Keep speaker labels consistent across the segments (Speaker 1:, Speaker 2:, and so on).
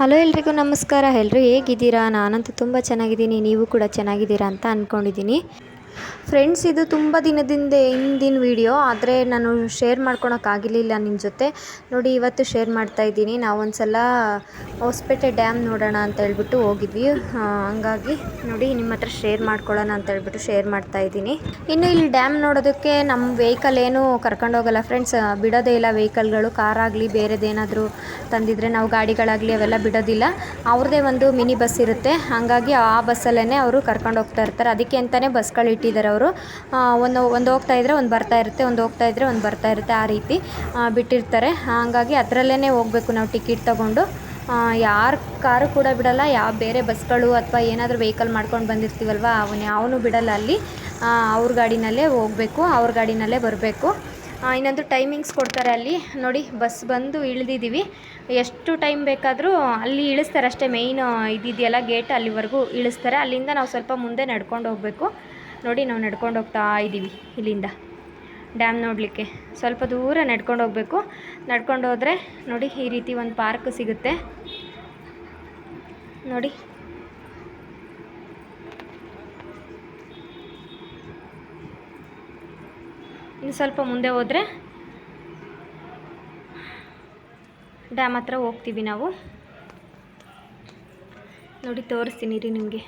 Speaker 1: Hello ಎಲ್ರಿಗೂ ನಮಸ್ಕಾರ. ಎಲ್ಲರೂ ಹೇಗಿದ್ದೀರಾ? ನಾನಂತೂ ತುಂಬ ಚೆನ್ನಾಗಿದ್ದೀನಿ. ನೀವು ಕೂಡ ಚೆನ್ನಾಗಿದ್ದೀರಾ ಅಂತ ಅಂದ್ಕೊಂಡಿದ್ದೀನಿ ಫ್ರೆಂಡ್ಸ್, ಇದು ತುಂಬ ದಿನದಿಂದ ಹಿಂದಿನ ವಿಡಿಯೋ, ಆದರೆ ನಾನು ಶೇರ್ ಮಾಡ್ಕೊಳಕ್ಕಾಗಿರಲಿಲ್ಲ ನಿಮ್ಮ ಜೊತೆ. ನೋಡಿ, ಇವತ್ತು ಶೇರ್ ಮಾಡ್ತಾ ಇದ್ದೀನಿ. ನಾವು ಒಂದು ಸಲ ಹೊಸಪೇಟೆ ಡ್ಯಾಮ್ ನೋಡೋಣ ಅಂತ ಹೇಳ್ಬಿಟ್ಟು ಹೋಗಿದ್ವಿ. ಹಂಗಾಗಿ ನೋಡಿ ನಿಮ್ಮ ಹತ್ರ ಶೇರ್ ಮಾಡ್ಕೊಳ್ಳೋಣ ಅಂತ ಹೇಳ್ಬಿಟ್ಟು ಶೇರ್ ಮಾಡ್ತಾ ಇದ್ದೀನಿ. ಇನ್ನು ಇಲ್ಲಿ ಡ್ಯಾಮ್ ನೋಡೋದಕ್ಕೆ ನಮ್ಮ ವೆಹಿಕಲ್ ಏನು ಕರ್ಕೊಂಡೋಗಲ್ಲ ಫ್ರೆಂಡ್ಸ್, ಬಿಡೋದೇ ಇಲ್ಲ ವೆಹಿಕಲ್ಗಳು. ಕಾರಾಗಲಿ ಬೇರೆದೇನಾದರೂ ತಂದಿದ್ರೆ ನಾವು ಗಾಡಿಗಳಾಗಲಿ ಅವೆಲ್ಲ ಬಿಡೋದಿಲ್ಲ. ಅವ್ರದ್ದೇ ಒಂದು ಮಿನಿ ಬಸ್ ಇರುತ್ತೆ. ಹಾಗಾಗಿ ಆ ಬಸ್ಸಲ್ಲೇ ಅವರು ಕರ್ಕೊಂಡು ಹೋಗ್ತಾ ಇರ್ತಾರೆ. ಅದಕ್ಕೆ ಅಂತಲೇ ಬಸ್ಗಳು ಇಟ್ಟಿದ್ದಾರೆ ಅವರು. ಒಂದು ಒಂದು ಹೋಗ್ತಾ ಇದ್ದರೆ ಒಂದು ಬರ್ತಾ ಇರುತ್ತೆ, ಒಂದು ಹೋಗ್ತಾ ಇದ್ದರೆ ಒಂದು ಬರ್ತಾ ಇರುತ್ತೆ ಆ ರೀತಿ ಬಿಟ್ಟಿರ್ತಾರೆ. ಹಾಗಾಗಿ ಅದರಲ್ಲೇ ಹೋಗಬೇಕು ನಾವು ಟಿಕೆಟ್ ತಗೊಂಡು. ಯಾರ ಕಾರು ಕೂಡ ಬಿಡಲ್ಲ ಯಾವ ಬೇರೆ ಬಸ್ಗಳು ಅಥವಾ ಏನಾದರೂ ವೆಹಿಕಲ್ ಮಾಡ್ಕೊಂಡು ಬಂದಿರ್ತೀವಲ್ವ, ಅವನು ಯಾವನು ಬಿಡಲ್ಲ ಅಲ್ಲಿ. ಅವ್ರ ಗಾಡಿನಲ್ಲೇ ಹೋಗಬೇಕು, ಅವ್ರ ಗಾಡಿನಲ್ಲೇ ಬರಬೇಕು. ಇನ್ನೊಂದು ಟೈಮಿಂಗ್ಸ್ ಕೊಡ್ತಾರೆ ಅಲ್ಲಿ. ನೋಡಿ, ಬಸ್ ಬಂದು ಇಳಿದಿದ್ದೀವಿ. ಎಷ್ಟು ಟೈಮ್ ಬೇಕಾದರೂ ಅಲ್ಲಿ ಇಳಿಸ್ತಾರೆ ಅಷ್ಟೇ ಮೇಯ್ನ್ ಇದಿದೆಯಲ್ಲ ಗೇಟ್ ಅಲ್ಲಿವರೆಗೂ ಇಳಿಸ್ತಾರೆ. ಅಲ್ಲಿಂದ ನಾವು ಸ್ವಲ್ಪ ಮುಂದೆ ನಡ್ಕೊಂಡು ಹೋಗಬೇಕು. ನೋಡಿ, ನಾವು ನಡ್ಕೊಂಡು ಹೋಗ್ತಾ ಇದ್ದೀವಿ ಇಲ್ಲಿಂದ. ಡ್ಯಾಮ್ ನೋಡಲಿಕ್ಕೆ. ಸ್ವಲ್ಪ ದೂರ ನಡ್ಕೊಂಡು ಹೋಗಬೇಕು. ನಡ್ಕೊಂಡು ಹೋದರೆ ನೋಡಿ, ಈ ರೀತಿ ಒಂದು ಪಾರ್ಕ್ ಸಿಗುತ್ತೆ. ನೋಡಿ. ಇನ್ನು ಸ್ವಲ್ಪ ಮುಂದೆ ಹೋದರೆ ಡ್ಯಾಮ್ ಹತ್ರ ಹೋಗ್ತೀವಿ ನಾವು. ನೋಡಿ, ತೋರಿಸ್ತೀನಿ ರೀ ನಿಮಗೆ.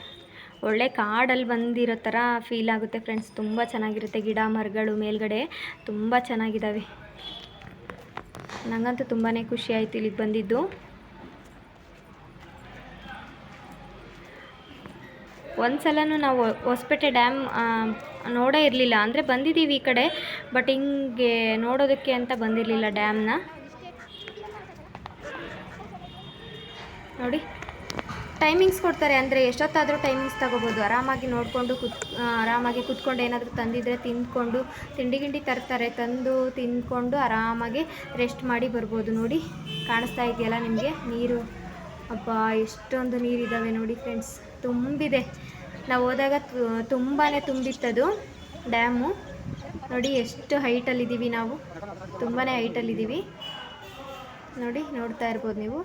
Speaker 1: ಒಳ್ಳೆ ಕಾಡಲ್ಲಿ ಬಂದಿರೋ ಥರ ಫೀಲ್ ಆಗುತ್ತೆ ಫ್ರೆಂಡ್ಸ್ ತುಂಬ ಚೆನ್ನಾಗಿರುತ್ತೆ ಗಿಡ ಮರಗಳು ಮೇಲ್ಗಡೆ. ತುಂಬ ಚೆನ್ನಾಗಿದ್ದಾವೆ ನನಗಂತೂ ತುಂಬಾ ಖುಷಿ ಆಯಿತು ಇಲ್ಲಿಗೆ ಬಂದಿದ್ದು. ಒಂದು ಸಲನೂ ನಾವು ಹೊಸಪೇಟೆ ಡ್ಯಾಮ್ ನೋಡೇ ಇರಲಿಲ್ಲ. ಅಂದರೆ ಬಂದಿದ್ದೀವಿ ಈ ಕಡೆ ಬಟ್ ಹಿಂಗೆ ನೋಡೋದಕ್ಕೆ ಅಂತ ಬಂದಿರಲಿಲ್ಲ ಡ್ಯಾಮ್ನ. ನೋಡಿ. ಟೈಮಿಂಗ್ಸ್ ಕೊಡ್ತಾರೆ, ಅಂದರೆ ಎಷ್ಟೊತ್ತಾದರೂ ಟೈಮಿಂಗ್ಸ್ ತಗೋಬೋದು. ಆರಾಮಾಗಿ ನೋಡಿಕೊಂಡು ಕುತ್ ಆರಾಮಾಗಿ ಕುತ್ಕೊಂಡು ಏನಾದರೂ ತಂದಿದ್ರೆ ತಿಂದ್ಕೊಂಡು, ತಿಂಡಿ ಗಿಂಡಿ ತರ್ತಾರೆ, ತಂದು ತಿಂದ್ಕೊಂಡು ಆರಾಮಾಗಿ ರೆಸ್ಟ್ ಮಾಡಿ ಬರ್ಬೋದು. ನೋಡಿ, ಕಾಣಿಸ್ತಾ ಇದೆಯಲ್ಲ ನಿಮಗೆ? ನೀರು. ಅಪ್ಪ ಎಷ್ಟೊಂದು ನೀರಿದ್ದಾವೆ ನೋಡಿ ಫ್ರೆಂಡ್ಸ್ ತುಂಬಿದೆ. ನಾವು ಹೋದಾಗ ತುಂಬಾ ತುಂಬಿತ್ತದು ಡ್ಯಾಮು. ನೋಡಿ, ಎಷ್ಟು ಹೈಟಲ್ಲಿದ್ದೀವಿ ನಾವು. ತುಂಬಾ ಹೈಟಲ್ಲಿದ್ದೀವಿ ನೋಡಿ, ನೋಡ್ತಾ ಇರ್ಬೋದು ನೀವು.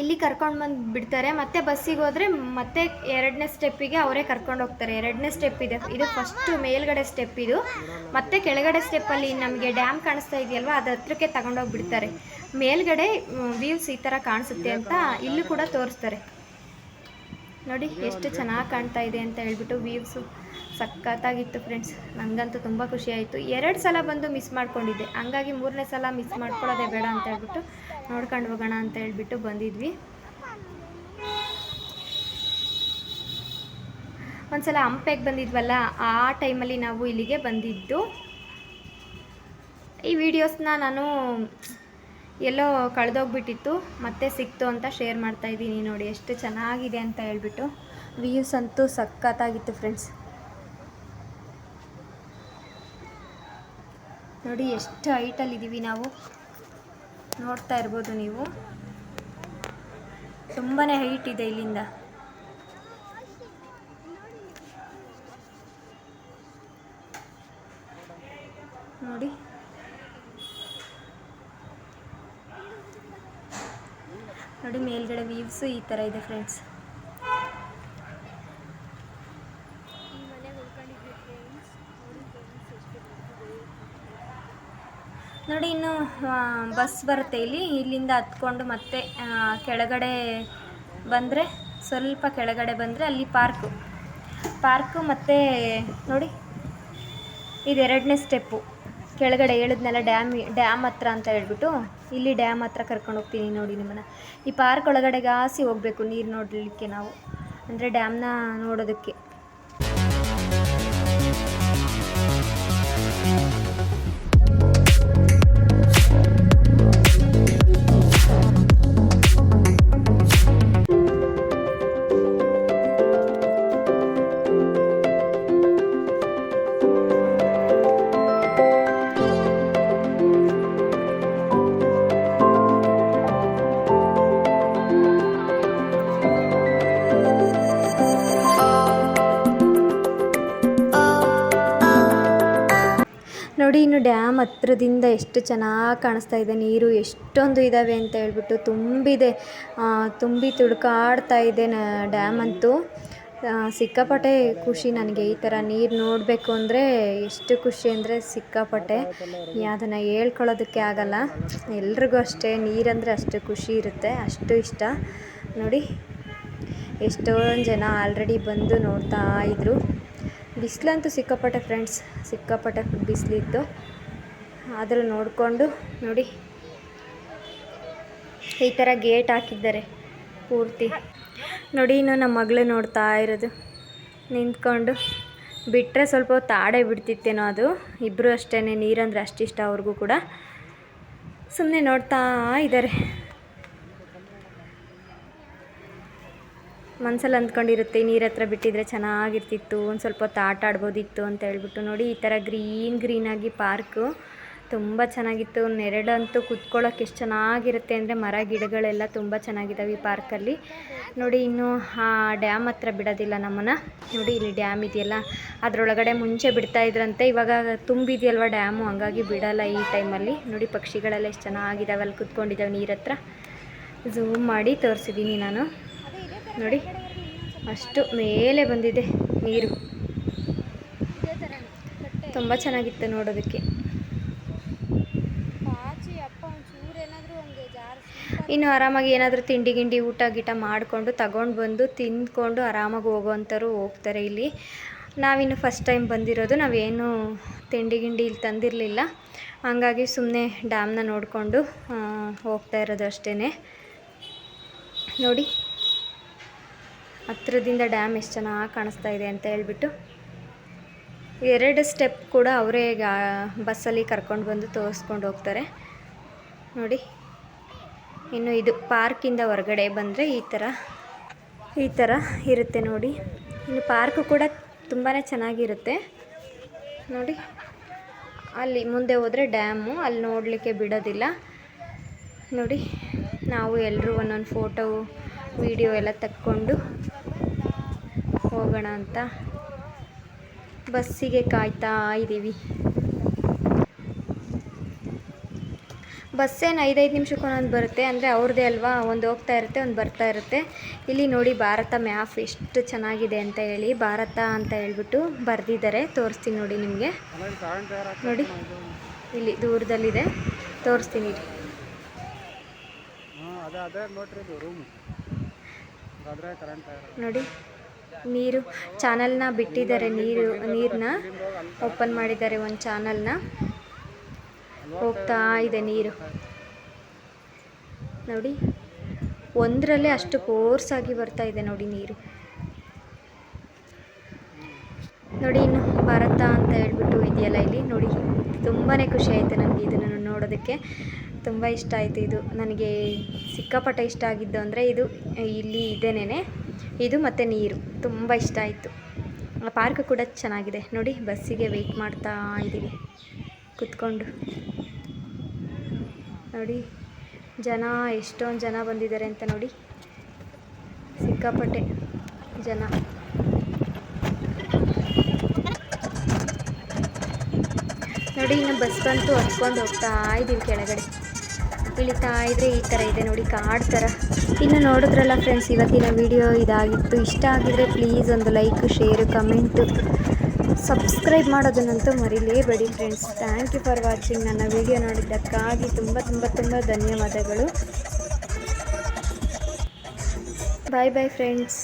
Speaker 1: ಇಲ್ಲಿ ಕರ್ಕೊಂಡು ಬಂದು ಬಿಡ್ತಾರೆ. ಮತ್ತೆ ಬಸ್ಸಿಗೆ ಹೋದ್ರೆ ಮತ್ತೆ ಎರಡನೇ ಸ್ಟೆಪ್ಪಿಗೆ ಅವರೇ ಕರ್ಕೊಂಡು ಹೋಗ್ತಾರೆ. ಎರಡನೇ ಸ್ಟೆಪ್ ಇದೆ. ಇದು ಫಸ್ಟ್ ಮೇಲ್ಗಡೆ ಸ್ಟೆಪ್ ಇದು. ಮತ್ತೆ ಕೆಳಗಡೆ ಸ್ಟೆಪ್ಪಲ್ಲಿ ನಮಗೆ ಡ್ಯಾಮ್ ಕಾಣಿಸ್ತಾ ಇದೆಯಲ್ವಾ ಅದ್ರ ಹತ್ರಕ್ಕೆ ತಗೊಂಡೋಗ್ಬಿಡ್ತಾರೆ. ಮೇಲ್ಗಡೆ ವ್ಯೂಸ್ ಈ ಥರ ಕಾಣಿಸುತ್ತೆ ಅಂತ ಇಲ್ಲೂ ಕೂಡ ತೋರಿಸ್ತಾರೆ. ನೋಡಿ ಎಷ್ಟು ಚೆನ್ನಾಗಿ ಕಾಣ್ತಾ ಇದೆ ಅಂತ ಹೇಳ್ಬಿಟ್ಟು ವ್ಯೂಸು ಸಖತ್ತಾಗಿತ್ತು ಫ್ರೆಂಡ್ಸ್ ನನಗಂತೂ ತುಂಬ ಆಯಿತು ಎರಡು ಸಲ ಬಂದು ಮಿಸ್ ಮಾಡ್ಕೊಂಡಿದ್ದೆ. ಹಂಗಾಗಿ ಮೂರನೇ ಸಲ ಮಿಸ್ ಮಾಡ್ಕೊಳ್ಳೋದೇ ಬೇಡ ಅಂತ ಹೇಳ್ಬಿಟ್ಟು ನೋಡ್ಕೊಂಡು ಹೋಗೋಣ ಅಂತ ಹೇಳ್ಬಿಟ್ಟು ಬಂದಿದ್ವಿ. ಒಂದ್ಸಲ ಹಂಪೆಗೆ ಬಂದಿದ್ವಲ್ಲ, ಆ ಟೈಮಲ್ಲಿ ನಾವು ಇಲ್ಲಿಗೆ ಬಂದಿದ್ದು. ಈ ವಿಡಿಯೋಸ್ನ ನಾನು ಎಲ್ಲೋ ಕಳೆದೋಗ್ಬಿಟ್ಟಿತ್ತು, ಮತ್ತೆ ಸಿಕ್ತು ಅಂತ ಶೇರ್ ಮಾಡ್ತಾ ಇದ್ದೀನಿ ನೋಡಿ, ಎಷ್ಟು ಚೆನ್ನಾಗಿದೆ ಅಂತ ಹೇಳ್ಬಿಟ್ಟು. ವ್ಯೂಸ್ ಅಂತೂ ಸಖತ್ತಾಗಿತ್ತು ಫ್ರೆಂಡ್ಸ್ ನೋಡಿ, ಎಷ್ಟು ಹೈಟಲ್ಲಿದ್ದೀವಿ ನಾವು. ನೋಡ್ತಾ ಇರ್ಬೋದು ನೀವು. ತುಂಬಾ ಹೈಟ್ ಇದೆ ಇಲ್ಲಿಂದ ನೋಡಿ ನೋಡಿ ಮೇಲ್ಗಡೆ ವೀವ್ಸು ಈ ಥರ ಇದೆ ಫ್ರೆಂಡ್ಸ್ ನೋಡಿ ಇನ್ನು ಬಸ್ ಬರುತ್ತೆ ಇಲ್ಲಿ. ಇಲ್ಲಿಂದ ಹತ್ಕೊಂಡು ಮತ್ತೆ ಕೆಳಗಡೆ ಬಂದರೆ ಸ್ವಲ್ಪ ಕೆಳಗಡೆ ಬಂದರೆ ಅಲ್ಲಿ ಪಾರ್ಕು ಪಾರ್ಕು ಮತ್ತು ನೋಡಿ ಇದೆರಡನೇ ಸ್ಟೆಪ್ಪು ಕೆಳಗಡೆ ಹೇಳಿದ್ನೆಲ್ಲ ಡ್ಯಾಮ್ ಡ್ಯಾಮ್ ಹತ್ರ ಅಂತ ಹೇಳ್ಬಿಟ್ಟು, ಇಲ್ಲಿ ಡ್ಯಾಮ್ ಹತ್ರ ಕರ್ಕೊಂಡು ಹೋಗ್ತೀನಿ ನೋಡಿ ನಿಮ್ಮನ್ನು. ಈ ಪಾರ್ಕ್ ಒಳಗಡೆ ಆಸಿ ಹೋಗಬೇಕು ನೀರು ನೋಡಲಿಕ್ಕೆ ನಾವು. ಅಂದರೆ ಡ್ಯಾಮ್ನ ನೋಡೋದಕ್ಕೆ. ಇನ್ನು ಡ್ಯಾಮ್ ಹತ್ರದಿಂದ ಎಷ್ಟು ಚೆನ್ನಾಗಿ ಕಾಣಿಸ್ತಾ ಇದೆ, ನೀರು ಎಷ್ಟೊಂದು ಇದ್ದಾವೆ ಅಂತ ಹೇಳ್ಬಿಟ್ಟು ತುಂಬಿದೆ. ತುಂಬಿ ತುಳ್ಕಾಡ್ತಾ ಇದೆ ಡ್ಯಾಮ್ ಅಂತೂ. ಸಿಕ್ಕಾಪಟ್ಟೆ ಖುಷಿ ನನಗೆ ಈ ಥರ ನೀರು ನೋಡಬೇಕು ಅಂದರೆ ಎಷ್ಟು ಖುಷಿ ಅಂದರೆ ಸಿಕ್ಕಾಪಟ್ಟೆ. ಅದನ್ನು ಹೇಳ್ಕೊಳ್ಳೋದಕ್ಕೆ ಆಗಲ್ಲ. ಎಲ್ರಿಗೂ ಅಷ್ಟೇ, ನೀರಂದರೆ ಅಷ್ಟು ಖುಷಿ ಇರುತ್ತೆ, ಅಷ್ಟು ಇಷ್ಟ. ನೋಡಿ, ಎಷ್ಟೊಂದು ಜನ ಆಲ್ರೆಡಿ ಬಂದು ನೋಡ್ತಾ ಇದ್ರು. ಬಿಸಿಲಂತೂ ಸಿಕ್ಕಾಪಟ್ಟೆ ಫ್ರೆಂಡ್ಸ್ ಸಿಕ್ಕಾಪಟ್ಟೆ ಬಿಸಿಲಿತ್ತು ಆದರೂ ನೋಡಿಕೊಂಡು ನೋಡಿ. ಈ ಥರ ಗೇಟ್ ಹಾಕಿದ್ದಾರೆ ಪೂರ್ತಿ. ನೋಡಿ ಇನ್ನು ನಮ್ಮ ಮಗಳು ನೋಡ್ತಾ ಇರೋದು. ನಿಂತ್ಕೊಂಡು. ಬಿಟ್ಟರೆ ಸ್ವಲ್ಪ ಆಡೇ ಬಿಡ್ತಿತ್ತೇನೋ ಅದು. ಇಬ್ಬರು ಅಷ್ಟೇ ನೀರಂದ್ರೆ ಅಷ್ಟಿಷ್ಟ ಅವ್ರಿಗೂ ಕೂಡ. ಸುಮ್ಮನೆ ನೋಡ್ತಾ ಇದ್ದಾರೆ. ಮನ್ಸಲ್ಲಿ ಅಂದ್ಕೊಂಡಿರುತ್ತೆ, ನೀರ ಹತ್ರ ಬಿಟ್ಟಿದ್ರೆ ಚೆನ್ನಾಗಿರ್ತಿತ್ತು, ಒಂದು ಸ್ವಲ್ಪ ಹೊತ್ತು ಆಟ ಆಡ್ಬೋದಿತ್ತು ಅಂತ ಹೇಳ್ಬಿಟ್ಟು ನೋಡಿ, ಈ ಥರ ಗ್ರೀನ್ ಗ್ರೀನಾಗಿ ಪಾರ್ಕು ತುಂಬ ಚೆನ್ನಾಗಿತ್ತು. ನೆರಳಂತೂ ಕುತ್ಕೊಳ್ಳೋಕೆ ಎಷ್ಟು ಚೆನ್ನಾಗಿರುತ್ತೆ ಅಂದರೆ ಮರ ಗಿಡಗಳೆಲ್ಲ ತುಂಬ ಚೆನ್ನಾಗಿದ್ದಾವೆ ಈ ಪಾರ್ಕಲ್ಲಿ. ನೋಡಿ, ಇನ್ನು ಆ ಡ್ಯಾಮ್ ಹತ್ರ ಬಿಡೋದಿಲ್ಲ ನಮ್ಮನ್ನು. ನೋಡಿ, ಇಲ್ಲಿ ಡ್ಯಾಮ್ ಇದೆಯಲ್ಲ, ಅದರೊಳಗಡೆ ಮುಂಚೆ ಬಿಡ್ತಾ ಇದ್ರಂತೆ, ಇವಾಗ ತುಂಬಿದೆಯಲ್ವ ಡ್ಯಾಮು, ಹಂಗಾಗಿ ಬಿಡಲ್ಲ ಈ ಟೈಮಲ್ಲಿ. ನೋಡಿ, ಪಕ್ಷಿಗಳೆಲ್ಲ ಎಷ್ಟು ಚೆನ್ನಾಗಿದ್ದಾವೆ ಅಲ್ಲಿ ಕುತ್ಕೊಂಡಿದ್ದಾವೆ ನೀರತ್ರ ಝೂಮ್ ಮಾಡಿ ತೋರಿಸಿದ್ದೀನಿ ನಾನು. ನೋಡಿ ಅಷ್ಟು ಮೇಲೆ ಬಂದಿದೆ ನೀರು. ತುಂಬ ಚೆನ್ನಾಗಿತ್ತು ನೋಡೋದಕ್ಕೆ. ಇನ್ನು ಆರಾಮಾಗಿ ಏನಾದರೂ ತಿಂಡಿ ಗಿಂಡಿ ಊಟ ಗೀಟ ಮಾಡಿಕೊಂಡು ತಗೊಂಡು ಬಂದು ತಿಂದ್ಕೊಂಡು ಆರಾಮಾಗಿ ಹೋಗೋವಂಥವ್ರು ಹೋಗ್ತಾರೆ ಇಲ್ಲಿ. ನಾವಿನ್ನು ಫಸ್ಟ್ ಟೈಮ್ ಬಂದಿರೋದು ನಾವೇನು ತಿಂಡಿ ಗಿಂಡಿ ಇಲ್ಲಿ ತಂದಿರಲಿಲ್ಲ. ಹಂಗಾಗಿ ಸುಮ್ಮನೆ ಡ್ಯಾಮ್ನ ನೋಡಿಕೊಂಡು ಹೋಗ್ತಾ ಇರೋದು ಅಷ್ಟೇ ನೋಡಿ ಹತ್ರದಿಂದ ಡ್ಯಾಮ್ ಎಷ್ಟು ಚೆನ್ನಾಗಿ ಕಾಣಿಸ್ತಾ ಇದೆ ಅಂತ ಹೇಳ್ಬಿಟ್ಟು ಎರಡು ಸ್ಟೆಪ್ ಕೂಡ ಅವರೇ ಬಸ್ಸಲ್ಲಿ ಕರ್ಕೊಂಡು ಬಂದು ತೋರಿಸ್ಕೊಂಡು ಹೋಗ್ತಾರೆ. ನೋಡಿ, ಇನ್ನು ಇದು ಪಾರ್ಕಿಂದ ಹೊರಗಡೆ ಬಂದರೆ ಈ ಥರ ಈ ಥರ ಇರುತ್ತೆ ನೋಡಿ. ಇನ್ನು ಪಾರ್ಕು ಕೂಡ ತುಂಬಾ ಚೆನ್ನಾಗಿರುತ್ತೆ. ನೋಡಿ, ಅಲ್ಲಿ ಮುಂದೆ ಹೋದರೆ ಡ್ಯಾಮು, ಅಲ್ಲಿ ನೋಡಲಿಕ್ಕೆ ಬಿಡೋದಿಲ್ಲ. ನೋಡಿ, ನಾವು ಎಲ್ಲರೂ ಒಂದೊಂದು ಫೋಟೋ ವಿಡಿಯೋ ಎಲ್ಲ ತಕ್ಕೊಂಡು ಹೋಗೋಣ ಅಂತ. ಬಸ್ಸಿಗೆ ಕಾಯ್ತಾ ಇದ್ದೀವಿ ಬಸ್ಸೇನು ಐದೈದು ನಿಮಿಷಕ್ಕೊಂದೊಂದು ಬರುತ್ತೆ. ಅಂದರೆ ಅವ್ರದ್ದೇ ಅಲ್ವಾ? ಒಂದು ಹೋಗ್ತಾ ಇರುತ್ತೆ, ಒಂದು ಬರ್ತಾ ಇರುತ್ತೆ. ಇಲ್ಲಿ ನೋಡಿ ಭಾರತ ಮ್ಯಾಪ್ ಎಷ್ಟು ಚೆನ್ನಾಗಿದೆ ಅಂತ ಹೇಳಿ. ಭಾರತ ಅಂತ ಹೇಳ್ಬಿಟ್ಟು ಬರೆದಿದ್ದಾರೆ. ತೋರಿಸ್ತೀನಿ ನೋಡಿ ನಿಮಗೆ. ನೋಡಿ, ಇಲ್ಲಿ ದೂರದಲ್ಲಿದೆ. ತೋರಿಸ್ತೀನಿ. ನೋಡಿ, ನೀರು ಚಾನಲ್ನ ಬಿಟ್ಟಿದ್ದಾರೆ ನೀರು ನೀರನ್ನ ಓಪನ್ ಮಾಡಿದ್ದಾರೆ ಒಂದು ಚಾನಲ್ನ ಹೋಗ್ತಾ ಇದೆ ನೀರು. ನೋಡಿ, ಒಂದರಲ್ಲೇ ಅಷ್ಟು ಫೋರ್ಸ್ ಆಗಿ ಬರ್ತಾ ಇದೆ ನೋಡಿ ನೀರು. ನೋಡಿ, ಇನ್ನು ಭಾರತ ಅಂತ ಹೇಳ್ಬಿಟ್ಟು ಇದೆಯಲ್ಲ ಇಲ್ಲಿ. ನೋಡಿ ತುಂಬಾ ಖುಷಿ ಆಯಿತು ನನಗೆ ಇದನ್ನು ನೋಡೋದಕ್ಕೆ. ತುಂಬ ಇಷ್ಟ ಆಯಿತು ಇದು. ನನಗೆ ಸಿಕ್ಕಾಪಟ್ಟೆ ಇಷ್ಟ ಆಗಿದ್ದು ಅಂದರೆ ಇದು. ಇಲ್ಲಿ ಇದೇನೇ ಇದು ಮತ್ತು ನೀರು. ತುಂಬ ಇಷ್ಟ ಆಯಿತು. ಪಾರ್ಕ್ ಕೂಡ ಚೆನ್ನಾಗಿದೆ. ನೋಡಿ, ಬಸ್ಸಿಗೆ ವೆಯ್ಟ್ ಮಾಡ್ತಾ ಇದ್ದೀವಿ. ಕುತ್ಕೊಂಡು. ನೋಡಿ, ಜನ, ಎಷ್ಟೊಂದು ಜನ ಬಂದಿದ್ದಾರೆ ಅಂತ ನೋಡಿ. ಸಿಕ್ಕಾಪಟ್ಟೆ ಜನ. ನೋಡಿ, ಇನ್ನು ಬಸ್ ಬಂತು, ಹತ್ಕೊಂಡು ಹೋಗ್ತಾ ಇದ್ದೀವಿ ಕೆಳಗಡೆ. ಇಳಿತಾ ಇದ್ರೆ ಈ ಥರ ಇದೆ ನೋಡಿ ಕಾಡು ಥರ ಇನ್ನು ನೋಡಿದ್ರಲ್ಲ ಫ್ರೆಂಡ್ಸ್ ಇವತ್ತಿನ ವಿಡಿಯೋ ಇದಾಗಿತ್ತು. ಇಷ್ಟ ಆಗಿದ್ರೆ ಪ್ಲೀಸ್ ಒಂದು ಲೈಕ್ ಶೇರು ಕಮೆಂಟು ಸಬ್ಸ್ಕ್ರೈಬ್ ಮಾಡೋದನ್ನಂತೂ ಮರಿಲೇಬೇಡಿ friends thank you for watching ನನ್ನ ವಿಡಿಯೋ ನೋಡಿದ್ದಕ್ಕಾಗಿ ತುಂಬ ತುಂಬ ತುಂಬ ಧನ್ಯವಾದಗಳು. ಬಾಯ್ ಬಾಯ್ ಫ್ರೆಂಡ್ಸ್